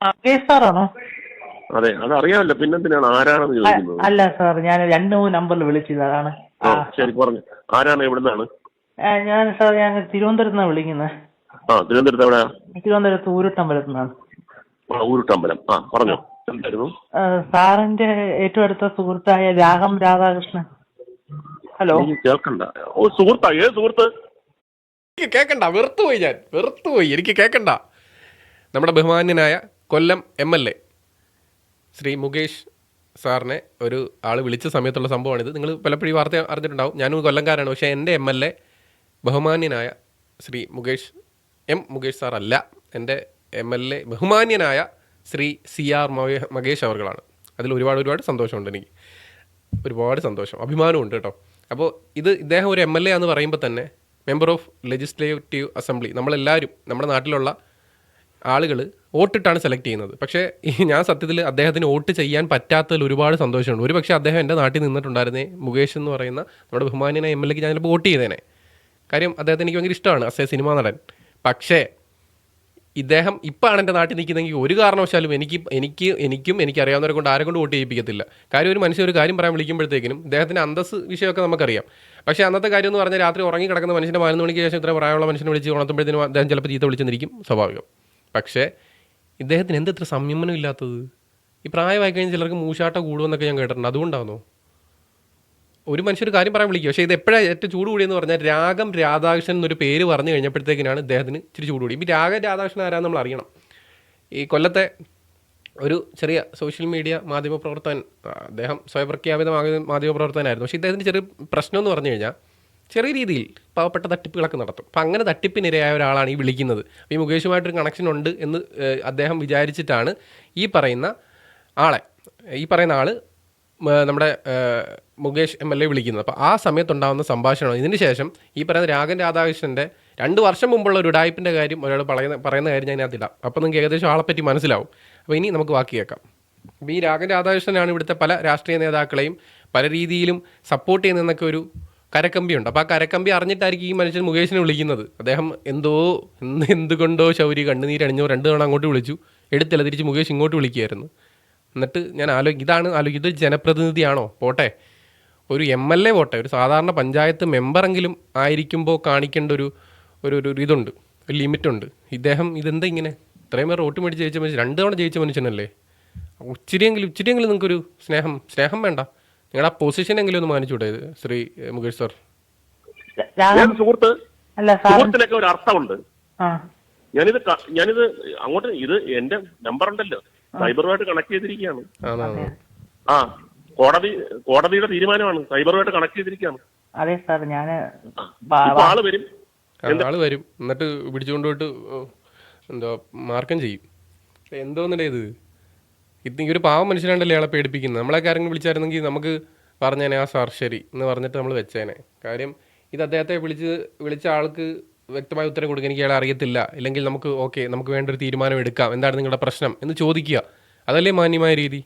അത് അറിയാമല്ലോ അതെ അതറിയാമല്ലോ പിന്നെന്തിനാണ് ആരാണെന്ന് ചോദിക്കുന്നത്? അല്ല സാർ ഞാൻ രണ്ട് മൂന്ന് നമ്പറിൽ വിളിച്ചത് അതാണ്. ആ ശരി പറഞ്ഞു. ആരാണ് എവിടുന്നാണ്? ഞാൻ സാർ ഞാൻ തിരുവനന്തപുരത്ത് നിന്നാണ് വിളിക്കുന്നത് ആ തിരുവനന്തപുരത്ത് എവിടെ തിരുവനന്തപുരത്ത് ഊരുട്ടമ്പലത്ത് നിന്നാണ്. ആ ഊരുട്ടമ്പലം. ആ പറഞ്ഞോ എന്തായിരുന്നു? സാറിന്റെ ഏറ്റവും അടുത്ത സുഹൃത്തായ രാഗം രാധാകൃഷ്ണൻ. ഹലോ. എനിക്ക് കേൾക്കണ്ട. ഓ സുഹൃത്താ ഏത് സുഹൃത്ത്? എനിക്ക് കേൾക്കണ്ട വെറുത്തുപോയി ഞാൻ വെറുത്തുപോയി എനിക്ക് കേൾക്കണ്ട നമ്മുടെ ബഹുമാന്യനായ Kollam M L A. Shri Mukesh സാറിനെ ഒരു ആൾ വിളിച്ച സമയത്തുള്ള സംഭവമാണിത്. നിങ്ങൾ പലപ്പോഴും വാർത്ത അറിഞ്ഞിട്ടുണ്ടാവും. ഞാനും കൊല്ലംകാരാണ്. പക്ഷേ എന്റെ എം എൽ എ ബഹുമാന്യനായ ശ്രീ മുകേഷ് എം മുകേഷ് സാർ അല്ല. എന്റെ എം എൽ എ ബഹുമാന്യനായ ശ്രീ സി ആർ മകേഷ് അവർകളാണ്. അതിൽ ഒരുപാട് ഒരുപാട് സന്തോഷമുണ്ട് എനിക്ക്. ഒരുപാട് സന്തോഷം. അഭിമാനമുണ്ട് കേട്ടോ. അപ്പോൾ ഇത് ഇദ്ദേഹം ഒരു എം എൽ എ എന്ന് പറയുമ്പോൾ തന്നെ മെമ്പർ ഓഫ് ലെജിസ്ലേറ്റീവ് അസംബ്ലി നമ്മളെല്ലാവരും നമ്മുടെ നാട്ടിലുള്ള ആളുകൾ വോട്ടിട്ടാണ് സെലക്ട് ചെയ്യുന്നത്. പക്ഷേ ഞാൻ സത്യത്തിൽ അദ്ദേഹത്തിന് വോട്ട് ചെയ്യാൻ പറ്റാത്തതിൽ ഒരുപാട് സന്തോഷമുണ്ട്. ഒരു പക്ഷേ അദ്ദേഹം എന്റെ നാട്ടിൽ നിന്നിട്ടുണ്ടായിരുന്നേ മുകേഷ് എന്ന് പറയുന്ന നമ്മുടെ ബഹുമാനിയനായ എം എൽ എക്ക് ഞാൻ ചിലപ്പോൾ വോട്ട് ചെയ്തേനെ. കാര്യം അദ്ദേഹത്തിന് എനിക്ക് ഭയങ്കര ഇഷ്ടമാണ് അസേ സിനിമാ നടൻ. പക്ഷേ ഇദ്ദേഹം ഇപ്പോഴാണ് എന്റെ നാട്ടിൽ നിൽക്കുന്നതെങ്കിൽ ഒരു കാരണവശാലും എനിക്ക് എനിക്ക് എനിക്കും എനിക്കറിയാവുന്നവരെ കൊണ്ട് ആരെ കൊണ്ട് വോട്ട് ചെയ്യിപ്പിക്കത്തില്ല. കാര്യം ഒരു മനുഷ്യൻ ഒരു കാര്യം പറയാൻ വിളിക്കുമ്പോഴത്തേക്കിനും ഇദ്ദേഹത്തിന്റെ അന്തസ് വിഷയമൊക്കെ നമുക്കറിയാം. പക്ഷേ അന്നത്തെ കാര്യം എന്ന് പറഞ്ഞാൽ രാത്രി ഉറങ്ങി കിടക്കുന്ന മനുഷ്യന്റെ പതിനൊന്ന് മണിക്ക് ശേഷം ഇത്ര പ്രായമുള്ള മനുഷ്യനെ വിളിച്ച് ഉണർത്തുമ്പോഴത്തേനും അദ്ദേഹം ചിലപ്പോൾ ചീത്ത വിളിച്ചെന്നിരിക്കും സ്വാഭാവികം. പക്ഷേ ഇദ്ദേഹത്തിന് എന്ത് ഇത്ര സംയമനം ഇല്ലാത്തത്? ഈ പ്രായമായി കഴിഞ്ഞാൽ ചിലർക്ക് മൂശാട്ട കൂടുമെന്നൊക്കെ ഞാൻ കേട്ടിട്ടുണ്ട്. അതുകൊണ്ടാണോ ഒരു മനുഷ്യർ കാര്യം പറയാൻ വിളിക്കും. പക്ഷേ ഇത് എപ്പോഴാണ് ഏറ്റവും ചൂട് കൂടിയെന്ന് പറഞ്ഞാൽ രാഗം രാധാകൃഷ്ണൻ എന്നൊരു പേര് പറഞ്ഞു കഴിഞ്ഞപ്പോഴത്തേക്കിനാണ് ഇദ്ദേഹത്തിന് ഇച്ചിരി ചൂട് കൂടി. ഇപ്പം രാഗം രാധാകൃഷ്ണൻ ആരാന്ന് നമ്മൾ അറിയണം. ഈ കൊല്ലത്തെ ഒരു ചെറിയ സോഷ്യൽ മീഡിയ മാധ്യമപ്രവർത്തകൻ പ്രവർത്തകൻ അദ്ദേഹം സ്വയപ്രഖ്യാപിത മാധ്യമ മാധ്യമപ്രവർത്തകനായിരുന്നു. പക്ഷേ ഇദ്ദേഹത്തിന്റെ ചെറിയ പ്രശ്നം എന്ന് പറഞ്ഞു കഴിഞ്ഞാൽ ചെറിയ രീതിയിൽ പാവപ്പെട്ട തട്ടിപ്പുകളൊക്കെ നടത്തും. അപ്പം അങ്ങനെ തട്ടിപ്പിനിരയായ ഒരാളാണ് ഈ വിളിക്കുന്നത്. ഈ മുകേഷുമായിട്ടൊരു കണക്ഷൻ ഉണ്ട് എന്ന് അദ്ദേഹം വിചാരിച്ചിട്ടാണ് ഈ പറയുന്ന ആളെ ഈ പറയുന്ന ആൾ നമ്മുടെ മുകേഷ് എം എൽ എ വിളിക്കുന്നത്. അപ്പോൾ ആ സമയത്തുണ്ടാകുന്ന സംഭാഷണം ഇതിന് ശേഷം ഈ പറയുന്ന രാഗൻ രാധാകൃഷ്ണന്റെ രണ്ട് വർഷം മുമ്പുള്ള ഒരു ഉടായ്പിന്റെ കാര്യം ഒരാൾ പറയുന്ന പറയുന്ന കാര്യം ഞാൻ അതിടാം അപ്പോൾ നിങ്ങൾക്ക് ഏകദേശം ആളെപ്പറ്റി മനസ്സിലാവും. അപ്പോൾ ഇനി നമുക്ക് ബാക്കി കേൾക്കാം. അപ്പോൾ ഈ രാഗൻ രാധാകൃഷ്ണനാണ് ഇവിടുത്തെ പല രാഷ്ട്രീയ നേതാക്കളെയും പല രീതിയിലും സപ്പോർട്ട് ചെയ്യുന്നതെന്നൊക്കെ ഒരു കരക്കമ്പിയുണ്ട് അപ്പോൾ ആ കരക്കമ്പി അറിഞ്ഞിട്ടായിരിക്കും ഈ മനുഷ്യൻ മുകേഷിനെ വിളിക്കുന്നത്. അദ്ദേഹം എന്തോ എന്ത് എന്തുകൊണ്ടോ ശൗരി കണ്ണുനീരണിഞ്ഞോ രണ്ട് തവണ അങ്ങോട്ട് വിളിച്ചു. എടുത്തില്ല തിരിച്ച് മുകേഷ് ഇങ്ങോട്ട് വിളിക്കുകയായിരുന്നു. എന്നിട്ട് ഞാൻ ആലോചിക്കും ഇതാണ് ആലോചിക്കും ഇത് ജനപ്രതിനിധിയാണോ? പോട്ടെ. ഒരു എം എൽ എ പോട്ടെ. ഒരു സാധാരണ പഞ്ചായത്ത് മെമ്പറെങ്കിലും ആയിരിക്കുമ്പോൾ കാണിക്കേണ്ട ഒരു ഒരു ഒരു ഇതുണ്ട്. ഒരു ലിമിറ്റുണ്ട്. ഇദ്ദേഹം ഇതെന്താ ഇങ്ങനെ? ഇത്രയും പേർ വോട്ട് മേടിച്ച് ജയിച്ച മനുഷ്യൻ രണ്ട് തവണ ജയിച്ച മനുഷ്യനല്ലേ? ഉച്ചിരിയെങ്കിലും ഇച്ചിരിയെങ്കിലും നിങ്ങൾക്കൊരു സ്നേഹം സ്നേഹം വേണ്ട. നിങ്ങളുടെ പൊസിഷൻ എങ്കിലും ഒന്ന് മാനിച്ചൂടെ ഇത് ശ്രീ മുകേഷ് സാർ? സുഹൃത്ത് അല്ല സാർ. സുഹൃത്തിനൊക്കെ ഒരു അർത്ഥമുണ്ട്. ആ. ഞാനിത് ക- ഞാനിത് അങ്ങോട്ട് ഇത് എന്റെ നമ്പർ ഉണ്ടല്ലോ. സൈബറുമായിട്ട് കണക്ട് ചെയ്തിരിക്കുകയാണ്. ആ കോടതി കോടതിയുടെ തീരുമാനമാണ്. സൈബറുമായിട്ട് കണക്ട് ചെയ്തിരിക്കുകയാണ്. അതെ സാർ. ഞാൻ ഇപ്പൊ ആൾ വരും. ആൾ വരും. എന്നിട്ട് പിടിച്ചുകൊണ്ടുപോയിട്ട് എന്തോ മാർക്കം ചെയ്യും. എന്തോന്നിടേ ഇത്? ഇത് ഈ ഒരു പാവം മനുഷ്യനാണ്ടല്ലേ അയാളെ പേടിപ്പിക്കുന്നത്? നമ്മളൊക്കെ ആരെങ്കിലും വിളിച്ചായിരുന്നെങ്കിൽ നമുക്ക് പറഞ്ഞേനെ ആ സാർ ശരി. എന്ന് പറഞ്ഞിട്ട് നമ്മൾ വെച്ചേനെ. കാര്യം ഇത് അദ്ദേഹത്തെ വിളിച്ച് വിളിച്ച ആൾക്ക് വ്യക്തമായ ഉത്തരം കൊടുക്കുക എനിക്ക് അയാളെ അറിയത്തില്ല. ഇല്ലെങ്കിൽ നമുക്ക് ഓക്കെ നമുക്ക് വേണ്ട ഒരു തീരുമാനം എടുക്കാം. എന്താണ് നിങ്ങളുടെ പ്രശ്നം? എന്ന് ചോദിക്കുക. അതല്ലേ മാന്യമായ രീതി?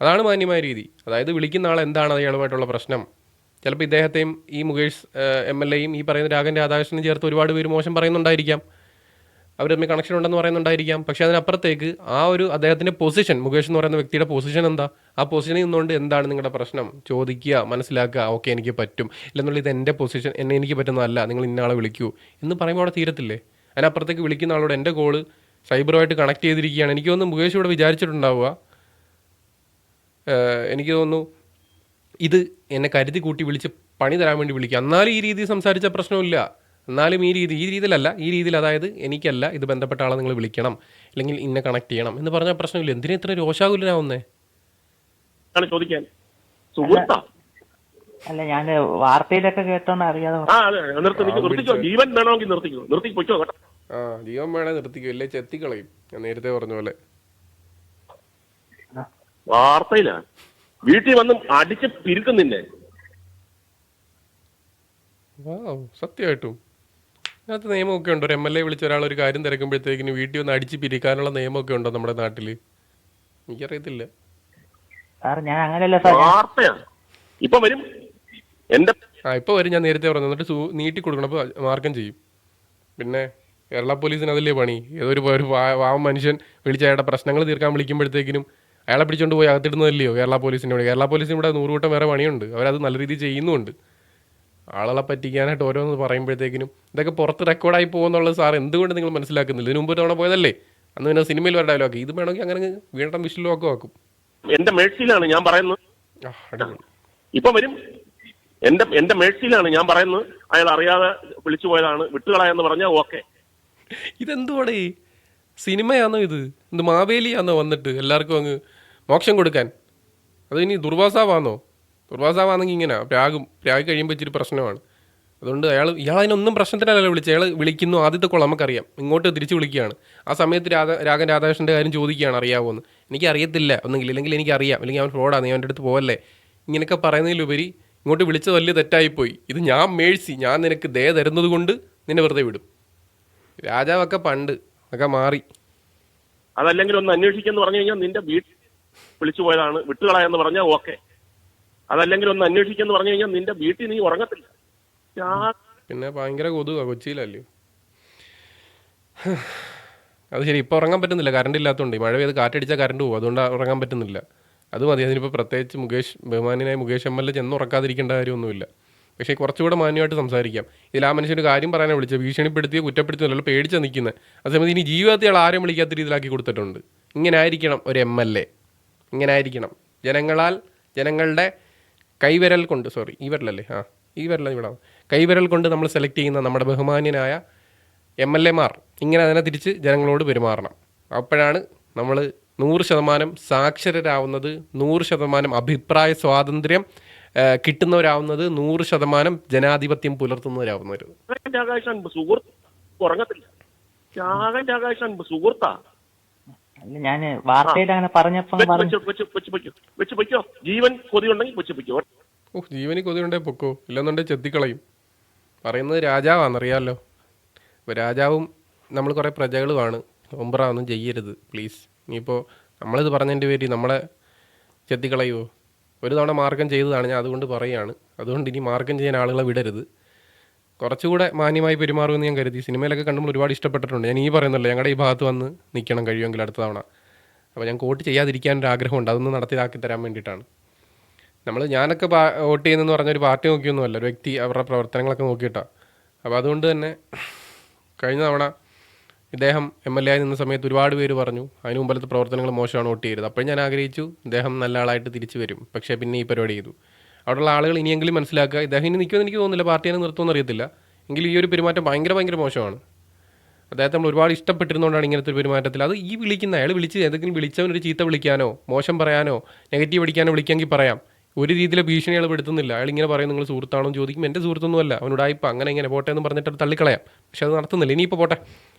അതാണ് മാന്യമായ രീതി. അതായത് വിളിക്കുന്ന ആൾ എന്താണ് അയാളുമായിട്ടുള്ള പ്രശ്നം? ചിലപ്പോൾ ഇദ്ദേഹത്തെയും ഈ മുകേഷ് എം എൽ എയും ഈ പറയുന്ന രാഗൻ രാധാകൃഷ്ണനും ചേർത്ത് ഒരുപാട് പേര് മോശം പറയുന്നുണ്ടായിരിക്കാം. അവർ തമ്മിൽ കണക്ഷൻ ഉണ്ടെന്ന് പറയുന്നുണ്ടായിരിക്കാം. പക്ഷേ അതിനപ്പുറത്തേക്ക് ആ ഒരു അദ്ദേഹത്തിന്റെ പൊസിഷൻ മുകേഷ് എന്ന് പറയുന്ന വ്യക്തിയുടെ പൊസിഷൻ എന്താ? ആ പൊസിഷനിൽ നിന്നുകൊണ്ട് എന്താണ് നിങ്ങളുടെ പ്രശ്നം? ചോദിക്കുക മനസ്സിലാക്കുക ഓക്കെ എനിക്ക് പറ്റും. ഇല്ലെന്നുള്ള ഇത് എന്റെ പൊസിഷൻ എന്നെ എനിക്ക് പറ്റുന്നതല്ല. നിങ്ങൾ ഇന്നയാളെ വിളിക്കൂ. എന്ന് പറയുമ്പോൾ അവിടെ തീരത്തില്ലേ? അതിനപ്പുറത്തേക്ക് വിളിക്കുന്ന ആളോട് എന്റെ കോൾ സൈബറുമായിട്ട് കണക്ട് ചെയ്തിരിക്കുകയാണ്. എനിക്ക് തോന്നുന്നു മുകേഷ് ഇവിടെ വിചാരിച്ചിട്ടുണ്ടാവുക. എനിക്ക് തോന്നുന്നു ഇത് എന്നെ കരുതി കൂട്ടി വിളിച്ച് പണി തരാൻ വേണ്ടി വിളിക്കുക. എന്നാലും ഈ രീതിയിൽ സംസാരിച്ച പ്രശ്നമില്ല. എന്നാലും ഈ രീതി ഈ രീതിയിലല്ല. ഈ രീതിയിൽ അതായത് എനിക്കല്ല ഇത് ബന്ധപ്പെട്ട ആളെ നിങ്ങൾ വിളിക്കണം അല്ലെങ്കിൽ ഇന്നെ കണക്ട് ചെയ്യണം എന്ന് പറഞ്ഞാൽ പ്രശ്നമില്ല. എന്തിനാ ഇത്ര രോഷാകുലനാവുന്നേ? ചോദിക്കാൻ. അല്ല ഞാൻ വാർത്തയിലൊക്കെ കേട്ടോണ്ട് അറിയാതെ നിർത്തിക്കോ ജീവൻ വേണമെങ്കിൽ നിർത്തിക്കോ. നിർത്തി പൊയ്ക്കോ ആ ജീവൻ വേണേ നിർത്തിക്കും. ഇല്ലേ ചെത്തിക്കളയും. ഞാൻ നേരത്തെ പറഞ്ഞ പോലെ. വാർത്തയിലാണ് വീട്ടിൽ വന്ന് അടിച്ച് പിരുക്കും നിന്നെ. സത്യമായിട്ടും. അതിനകത്ത് നിയമമൊക്കെ ഉണ്ടോ? ഒരു എം എൽ എ വിളിച്ച ഒരാൾ ഒരു കാര്യം തിരക്കുമ്പോഴത്തേക്കിന് വീട്ടിൽ ഒന്ന് അടിച്ച് പിരിക്കാനുള്ള നിയമമൊക്കെ ഉണ്ടോ നമ്മുടെ നാട്ടിൽ? എനിക്കറിയത്തില്ല. സാർ ഞാൻ അങ്ങനെയല്ല സാർ. ഞാൻ വാർത്തയാണ്. ഇപ്പൊ വരും. എന്റെ ആ ഇപ്പോൾ വരും. ഞാൻ നേരത്തെ പറഞ്ഞു. എന്നിട്ട് സൂ നീട്ടി കൊടുക്കണം അപ്പോൾ മാർക്കം ചെയ്യും. പിന്നെ കേരള പോലീസിന് അതല്ലേ പണി? ഏതൊരു ഒരു പാ- പാവം മനുഷ്യൻ വിളിച്ച് അയാളുടെ പ്രശ്നങ്ങൾ തീർക്കാൻ വിളിക്കുമ്പോഴത്തേക്കിനും അയാളെ പിടിച്ചോണ്ട് പോയി അകത്തിടുന്നതല്ലയോ കേരള പോലീസിന്റെ കേരള പോലീസിന് ഇവിടെ നൂറുകൂട്ടം വേറെ പണിയുണ്ട്. അവരത് നല്ല രീതിയിൽ ചെയ്യുന്നുമുണ്ട്. ആളുകളെ പറ്റിക്കാനായിട്ട് ഓരോന്ന് പറയുമ്പോഴത്തേക്കിനും ഇതൊക്കെ പുറത്ത് റെക്കോർഡായി പോകുന്നുള്ളത് സാർ എന്തുകൊണ്ട് നിങ്ങൾ മനസ്സിലാക്കുന്നില്ല? ഇതിനു മുമ്പ് തവണ പോയതല്ലേ? അന്ന് പിന്നെ സിനിമയിൽ വരെ ഡയലോഗ് ഇത് വേണമെങ്കിൽ അങ്ങനെ വീണ്ടും വിഷ്വലൊക്കെ ആക്കും. എന്റെ മേഴ്സിയിലാണ് ഞാൻ പറയുന്നത്. ഇപ്പൊ വരും. എന്റെ എന്റെ മേഴ്സിയിലാണ് ഞാൻ പറയുന്നത്. അയാൾ അറിയാതെ വിളിച്ചു പോയതാണ്. വിട്ടുകളയെന്ന് പറഞ്ഞാൽ ഓക്കെ. ഇതെന്തുവാടേ? സിനിമയാണോ ഇത്? ഇത് മാവേലിയാന്നോ വന്നിട്ട് എല്ലാവർക്കും അങ്ങ് മോക്ഷം കൊടുക്കാൻ? അത് ഇനി ദുർവാസാവാന്നോ? ദുർവാസാവാണെങ്കിൽ ഇങ്ങനെ. രാഗും രാഗി കഴിയുമ്പോൾ ഇച്ചിരി പ്രശ്നമാണ്. അതുകൊണ്ട് അയാൾ ഇയാൾ അതിനൊന്നും പ്രശ്നത്തിനല്ലല്ലോ വിളിച്ചത്. അയാൾ വിളിക്കുന്നു ആദ്യത്തെ കോൾ നമുക്കറിയാം. ഇങ്ങോട്ട് തിരിച്ച് വിളിക്കുകയാണ്. ആ സമയത്ത് രാധ രാഗൻ രാധാകൃഷ്ണന്റെ കാര്യം ചോദിക്കുകയാണ് അറിയാവോ എന്ന് എനിക്ക് അറിയത്തില്ല ഒന്നെങ്കിൽ ഇല്ലെങ്കിൽ എനിക്കറിയാം. അല്ലെങ്കിൽ അവൻ ഫ്രോഡാണ് നീ അവന്റെ അടുത്ത് പോവല്ലേ. ഇങ്ങനെയൊക്കെ പറയുന്നതിലുപരി ഇങ്ങോട്ട് വിളിച്ചത് വലിയ തെറ്റായിപ്പോയി. ഇത് ഞാൻ മേഴ്സി ഞാൻ നിനക്ക് ദയ തരുന്നത് കൊണ്ട് നിന്നെ വെറുതെ വിടും. രാജാവൊക്കെ പണ്ട് ഒക്കെ മാറി. അതല്ലെങ്കിൽ ഒന്ന് അന്വേഷിക്കുന്നു പറഞ്ഞു കഴിഞ്ഞാൽ നിന്റെ വീട്ടിൽ വിളിച്ചു പോയതാണ്. വിട്ടുകളയെന്ന് പറഞ്ഞാൽ ഓക്കെ. അതല്ലെങ്കിൽ ഒന്ന് അന്വേഷിക്കുന്നു പറഞ്ഞു കഴിഞ്ഞാൽ നിന്റെ വീട്ടിൽ നീ ഉറങ്ങത്തില്ല. പിന്നെ ഭയങ്കര കൊതുക കൊച്ചിയിലല്ലേ? അത് ശരി ഇപ്പോൾ ഉറങ്ങാൻ പറ്റുന്നില്ല. കറണ്ട് ഇല്ലാത്തതുകൊണ്ട് മഴ പെയ്ത് കാറ്റടിച്ചാൽ കറണ്ട് പോകും അതുകൊണ്ട് ഉറങ്ങാൻ പറ്റുന്നില്ല. അത് മതി അതിനിപ്പോൾ പ്രത്യേകിച്ച് മുകേഷ് ബഹുമാനായ മുകേഷ് എം എൽ എ ചെന്ന് ഉറക്കാതിരിക്കേണ്ട കാര്യമൊന്നുമില്ല. പക്ഷേ കുറച്ചുകൂടെ മാന്യമായിട്ട് സംസാരിക്കാം. ഇതിൽ ആ മനുഷ്യന് കാര്യം പറയാനാണ് വിളിച്ചത്. ഭീഷണിപ്പെടുത്തിയ കുറ്റപ്പെടുത്തിയല്ലോ പേടിച്ച് നിൽക്കുന്നത് അതേസമയത്ത് ഇനി ജീവിതത്തിൽ ആരും വിളിക്കാത്ത രീതിയിലാക്കി കൊടുത്തിട്ടുണ്ട്. ഇങ്ങനെ ആയിരിക്കണം ഒരു എം എൽ എ. ഇങ്ങനെ ആയിരിക്കണം. ജനങ്ങളാൽ ജനങ്ങളുടെ കൈവിരൽ കൊണ്ട് സോറി ഈ വിരലല്ലേ? ആ ഈ വിരല ഇവിടെ. കൈവിരൽ കൊണ്ട് നമ്മൾ സെലക്ട് ചെയ്യുന്ന നമ്മുടെ ബഹുമാന്യനായ എം എൽ എമാർ ഇങ്ങനെ അതിനെ തിരിച്ച് ജനങ്ങളോട് പെരുമാറണം. അപ്പോഴാണ് നമ്മൾ നൂറ് ശതമാനം സാക്ഷരരാവുന്നത് നൂറ് ശതമാനം അഭിപ്രായ സ്വാതന്ത്ര്യം കിട്ടുന്നവരാവുന്നത് നൂറ് ശതമാനം ജനാധിപത്യം പുലർത്തുന്നവരാവുന്നവർ ത്യാഗൻ സുഹൃത്ത് ഉറങ്ങത്തില്ല. ത്യാഗൻ രാകാശൻ സുഹൃത്താ. ഞാൻ വാർത്തയിൽ അങ്ങനെ പറഞ്ഞപ്പോ വെച്ച് പറഞ്ഞു. വെച്ച് വെച്ച് വെച്ച് പൊയ്ക്കോ. ജീവൻ കൊതി ഉണ്ടെങ്കിൽ വെച്ച് പൊയ്ക്കോ. ഓ ജീവനി കൊതിയുണ്ടേ പൊക്കോ. ഇല്ലെന്നുണ്ടെങ്കിൽ ചെത്തിക്കളയും. പറയുന്നത് രാജാവാണെന്നറിയാമല്ലോ അപ്പോൾ രാജാവും നമ്മൾ കുറേ പ്രജകളുമാണ്. ഒമ്പറ ഒന്നും ചെയ്യരുത് പ്ലീസ്. ഇനിയിപ്പോൾ നമ്മളിത് പറഞ്ഞതിന്റെ പേര് നമ്മളെ ചെത്തിക്കളയുമോ ഒരു തവണ മാർഗം ചെയ്തതാണ് ഞാൻ അതുകൊണ്ട് പറയുകയാണ്. അതുകൊണ്ട് ഇനി മാർഗം ചെയ്യാൻ ആളുകളെ വിടരുത്. കുറച്ചുകൂടെ മാന്യമായി പെരുമാറുമെന്ന് ഞാൻ കരുതി. സിനിമയിലൊക്കെ കണ്ടുമ്പോൾ ഒരുപാട് ഇഷ്ടപ്പെട്ടിട്ടുണ്ട്. ഞാൻ ഈ പറയുന്നല്ലോ ഞങ്ങളുടെ ഈ ഭാഗത്ത് വന്ന് നിൽക്കണം കഴിയുമെങ്കിൽ അടുത്ത തവണ. അപ്പോൾ ഞാൻ വോട്ട് ചെയ്യാതിരിക്കാൻ ഒരു ആഗ്രഹമുണ്ട്. അതൊന്ന് നടത്തിലാക്കി തരാൻ വേണ്ടിയിട്ടാണ്. നമ്മൾ ഞാനൊക്കെ വോട്ട് ചെയ്യുന്നതെന്ന് പറഞ്ഞൊരു പാർട്ടി നോക്കിയൊന്നുമല്ല. ഒരു വ്യക്തി അവരുടെ പ്രവർത്തനങ്ങളൊക്കെ നോക്കിയിട്ടാണ് അപ്പോൾ അതുകൊണ്ട് തന്നെ കഴിഞ്ഞ തവണ ഇദ്ദേഹം എം എൽ എ ആയി നിന്ന സമയത്ത് ഒരുപാട് പേര് പറഞ്ഞു അതിന് മുമ്പിലത്തെ പ്രവർത്തനങ്ങൾ മോശമാണ് വോട്ട് ചെയ്തത് അപ്പോൾ ഞാൻ ആഗ്രഹിച്ചു ഇദ്ദേഹം നല്ല ആളായിട്ട് തിരിച്ചു വരും. പക്ഷേ പിന്നെ ഈ പരിപാടി ചെയ്തു. അവിടെയുള്ള ആളുകൾ ഇനിയെങ്കിലും മനസ്സിലാക്കുക. ഇദ്ദേഹം ഇനി നിൽക്കുമെന്ന് എനിക്ക് തോന്നുന്നില്ല. പാർട്ടി തന്നെ നിർത്തുമെന്ന് അറിയത്തില്ല എങ്കിലും ഈ ഒരു പെരുമാറ്റം ഭയങ്കര ഭയങ്കര മോശമാണ്. അദ്ദേഹത്തെ നമ്മൾ ഒരുപാട് ഇഷ്ടപ്പെട്ടിരുന്നുകൊണ്ടാണ് ഇങ്ങനത്തെ ഒരു പെരുമാറ്റത്തിൽ. അത് ഈ വിളിക്കുന്ന അയാൾ വിളിച്ച് ഏതെങ്കിലും വിളിച്ചവൻ ഒരു ചീത്ത വിളിക്കാനോ മോശം പറയാനോ നെഗറ്റീവ് അടിക്കാനോ വിളിക്കാമെങ്കിൽ പറയാം. ഒരു രീതിയിലെ ഭീഷണി അയാൾ പെടുത്തുന്നില്ല. അയാൾ ഇങ്ങനെ പറയും നിങ്ങൾ സുഹൃത്താണോ? ചോദിക്കും. എന്റെ സുഹൃത്തൊന്നുമല്ല അവനോടായിപ്പോൾ അങ്ങനെ ഇങ്ങനെ പോട്ടെ എന്ന് പറഞ്ഞിട്ട് തള്ളിക്കളയാം. പക്ഷെ അത് നടത്തുന്നില്ല. ഇനിയിപ്പോൾ പോട്ടെ.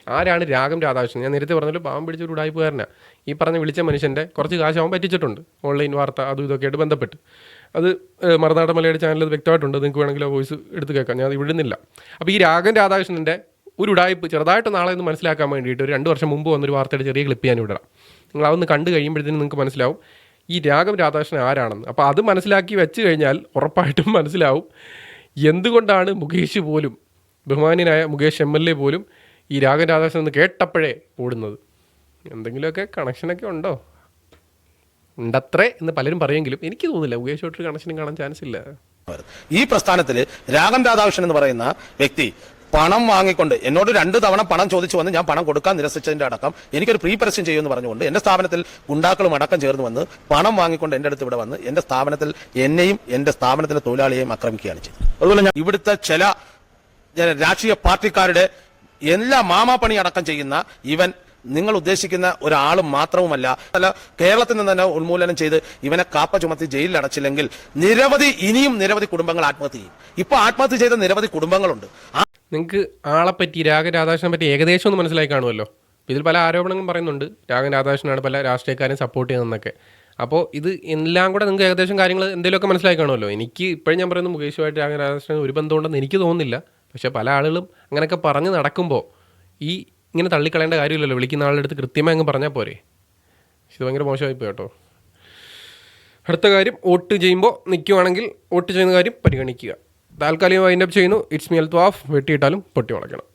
ആരാണ് രാഗം രാധാകൃഷ്ണൻ? ഞാൻ നേരത്തെ പറഞ്ഞല്ലോ പാവം പിടിച്ചൊരു ഉടായ്പുകാരനാണ്. ഈ പറഞ്ഞ വിളിച്ച മനുഷ്യന്റെ കുറച്ച് കാശ് അവൻ പറ്റിച്ചിട്ടുണ്ട്. ഓൺലൈൻ വാർത്ത അതും ഇതൊക്കെ ആയിട്ട് ബന്ധപ്പെട്ട്. അത് മറുനാട മലയാളി ചാനലിൽ വ്യക്തമായിട്ടുണ്ട്. നിങ്ങൾക്ക് വേണമെങ്കിൽ ആ വോയിസ് എടുത്ത് കേൾക്കാം. ഞാൻ അത് വിടുന്നില്ല. അപ്പോൾ ഈ രാഗൻ രാധാകൃഷ്ണന്റെ ഒരു ഉടായ്പ് ചെറുതായിട്ട് നാളെ ഒന്ന് മനസ്സിലാക്കാൻ വേണ്ടിയിട്ട് ഒരു രണ്ട് വർഷം മുമ്പ് വന്നൊരു വാർത്തയുടെ ചെറിയ ക്ലിപ്പ് ഞാൻ വിടാം നിങ്ങൾ അതൊന്ന് കണ്ടു കഴിയുമ്പോഴത്തേനും നിങ്ങൾക്ക് മനസ്സിലാവും. ഈ രാഗം രാധാകൃഷ്ണൻ ആരാണെന്ന്. അപ്പോൾ അത് മനസ്സിലാക്കി വെച്ച് കഴിഞ്ഞാൽ ഉറപ്പായിട്ടും മനസ്സിലാവും എന്തുകൊണ്ടാണ് മുകേഷ് പോലും ബഹുമാന്യനായ മുകേഷ് എം എൽ എ പോലും ഈ രാഗൻ രാധാകൃഷ്ണൻ എന്ന് കേട്ടപ്പോഴേ ഓടുന്നത്. എന്തെങ്കിലുമൊക്കെ കണക്ഷനൊക്കെ ഉണ്ടോ? ഉണ്ടത്രേ എന്ന് പലരും പറയുമെങ്കിലും എനിക്ക് തോന്നുന്നില്ല. ഒട്ടൊരു കണക്ഷനും കാണാൻ ചാൻസ് ഇല്ല. ഈ പ്രസ്ഥാനത്തിൽ രാഗം രാധാകൃഷ്ണൻ എന്ന് പറയുന്ന വ്യക്തി പണം വാങ്ങിക്കൊണ്ട് എന്നോട് രണ്ട് തവണ പണം ചോദിച്ചു വന്ന് ഞാൻ പണം കൊടുക്കാൻ നിരസിച്ചതിന്റെ അടക്കം എനിക്കൊരു പ്രീ പരസ്യം ചെയ്യുമെന്ന് പറഞ്ഞുകൊണ്ട് എന്റെ സ്ഥാപനത്തിൽ ഗുണ്ടാക്കളും അടക്കം ചേർന്ന് വന്ന് പണം വാങ്ങിക്കൊണ്ട് എന്റെ അടുത്ത് ഇവിടെ വന്ന് എന്റെ സ്ഥാപനത്തിൽ എന്നെയും എന്റെ സ്ഥാപനത്തിലെ തൊഴിലാളിയെയും ആക്രമിക്കുകയാണ് ചെയ്തത്. അതുപോലെ ഞാൻ ഇവിടുത്തെ ചില രാഷ്ട്രീയ പാർട്ടിക്കാരുടെ എല്ലാ മാമാപ്പണി അടക്കം ചെയ്യുന്ന ഇവൻ നിങ്ങൾ ഉദ്ദേശിക്കുന്ന ഒരാൾ മാത്രവുമല്ല അല്ല കേരളത്തിൽ നിന്ന് തന്നെ ഉന്മൂലനം ചെയ്ത് ഇവനെ കാപ്പ ചുമത്തി ജയിലിൽ അടച്ചില്ലെങ്കിൽ നിരവധി ഇനിയും നിരവധി കുടുംബങ്ങൾ ആത്മഹത്യ ചെയ്യും. ഇപ്പൊ ആത്മഹത്യ ചെയ്ത നിരവധി കുടുംബങ്ങളുണ്ട്. നിങ്ങൾക്ക് ആളെ പറ്റി രാഘ രാധാകൃഷ്ണനെ പറ്റി ഏകദേശം ഒന്ന് മനസ്സിലായി കാണുമല്ലോ. ഇതിൽ പല ആരോപണങ്ങളും പറയുന്നുണ്ട്. രാഗൻ രാധാകൃഷ്ണനാണ് പല രാഷ്ട്രീയക്കാരെയും സപ്പോർട്ട് ചെയ്യുന്നതെന്നൊക്കെ. അപ്പോൾ ഇത് എല്ലാം കൂടെ നിങ്ങൾക്ക് ഏകദേശം കാര്യങ്ങൾ എന്തെങ്കിലുമൊക്കെ മനസ്സിലായി കാണുമല്ലോ. എനിക്ക് ഇപ്പോഴും ഞാൻ പറയുന്നത് മുകേഷുമായിട്ട് രാഗൻ രാധാകൃഷ്ണൻ ഒരു ബന്ധമുണ്ടെന്ന് എനിക്ക് തോന്നുന്നില്ല. പക്ഷേ പല ആളുകളും അങ്ങനെയൊക്കെ പറഞ്ഞ് നടക്കുമ്പോൾ ഈ ഇങ്ങനെ തള്ളിക്കളയേണ്ട കാര്യമില്ലല്ലോ. വിളിക്കുന്ന ആളുടെ അടുത്ത് കൃത്യമായി അങ്ങ് പറഞ്ഞാൽ പോരെ. ഇത് ഭയങ്കര മോശമായി പോയി കേട്ടോ. അടുത്ത കാര്യം വോട്ട് ചെയ്യുമ്പോൾ നിൽക്കുവാണെങ്കിൽ വോട്ട് ചെയ്യുന്ന കാര്യം പരിഗണിക്കുക. താൽക്കാലികം വൈൻഡപ്പ് ചെയ്യുന്നു. ഇറ്റ്സ് മിയൽ ത്വാഫ് വെട്ടിയിട്ടാലും പൊട്ടി മുളയ്ക്കണം